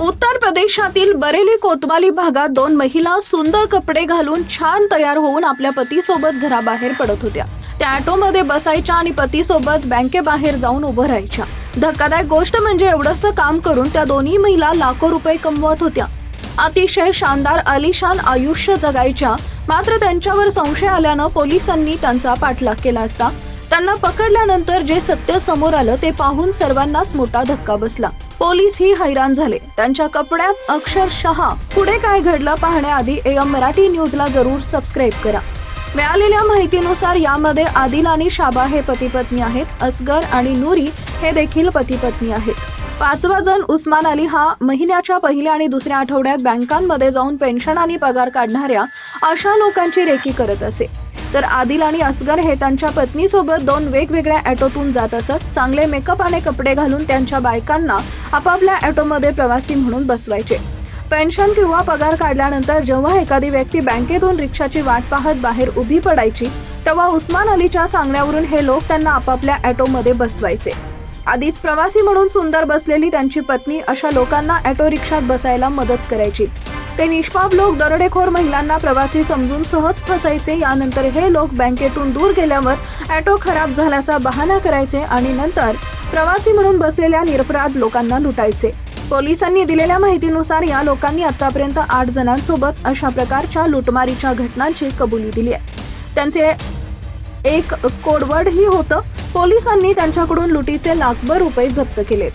उत्तर प्रदेशातील बरेली कोतवाली भागात दोन महिला सुंदर कपडे घालून छान तयार होऊन आपल्या पतीसोबत घराबाहेर पडत होत्या. त्या ऑटोमध्ये बसायच्या आणि पतीसोबत बँकेबाहेर जाऊन उभं राहायच्या. धक्कादायक गोष्ट म्हणजे एवढंसं काम करून त्या दोन्ही महिला लाखो रुपये कमवत होत्या. अतिशय शानदार आलिशान आयुष्य जगायच्या. मात्र त्यांच्यावर संशय आल्यानं पोलिसांनी त्यांचा पाठलाग केला असता. त्यांना पकडल्यानंतर जे सत्य समोर आलं ते पाहून सर्वांनाच मोठा धक्का बसला. पोलीस ही हैराण झाले. त्यांच्या कपड्यात अक्षरशः पुढे काय घडलं पाहण्याआधी एम मराठी न्यूजला जरूर सबस्क्राईब करा. मिळालेल्या माहितीनुसार यामध्ये आदिल आणि शाबा हे पती पत्नी आहेत असगर आणि नूरी हे देखील पती पत्नी आहेत. पाचवा जण उस्मान अली हा महिन्याच्या पहिल्या आणि दुसऱ्या आठवड्यात बँकांमध्ये जाऊन पेन्शन आणि पगार काढणाऱ्या अशा लोकांची रेकी करत असे. तर आदिल आणि असगर हे त्यांच्या पत्नीसोबत दोन वेगवेगळ्या ॲटोतून जात असत चांगले मेकअप आणि कपडे घालून त्यांच्या बायकांना आपापल्या ॲटोमध्ये प्रवासी म्हणून बसवायचे. पेन्शन किंवा पगार काढल्यानंतर जेव्हा एखादी व्यक्ती बँकेतून रिक्षाची वाट पाहत बाहेर उभी पडायची तेव्हा उस्मान अलीच्या सांगण्यावरून हे लोक त्यांना आपापल्या ॲटोमध्ये बसवायचे. आधीच प्रवासी म्हणून सुंदर बसलेली त्यांची पत्नी अशा लोकांना ऑटो रिक्षात बसायला मदत करायची. ते निष्पाप लोक दरोडेखोर महिलांना प्रवासी समजून सहज फसायचे यानंतर हे लोक बँकेतून दूर गेल्यावर ॲटो खराब झाल्याचा बहाणा करायचे आणि नंतर प्रवासी म्हणून बसलेल्या निरपराध लोकांना लुटायचे. पोलिसांनी दिलेल्या माहितीनुसार या लोकांनी आतापर्यंत आठ जणांसोबत अशा प्रकारच्या लुटमारीच्या घटनांची कबुली दिली आहे. त्यांचे एक कोडवर्डही होतं. पोलिसांनी त्यांच्याकडून लुटीचे लाखभर रुपये जप्त केले.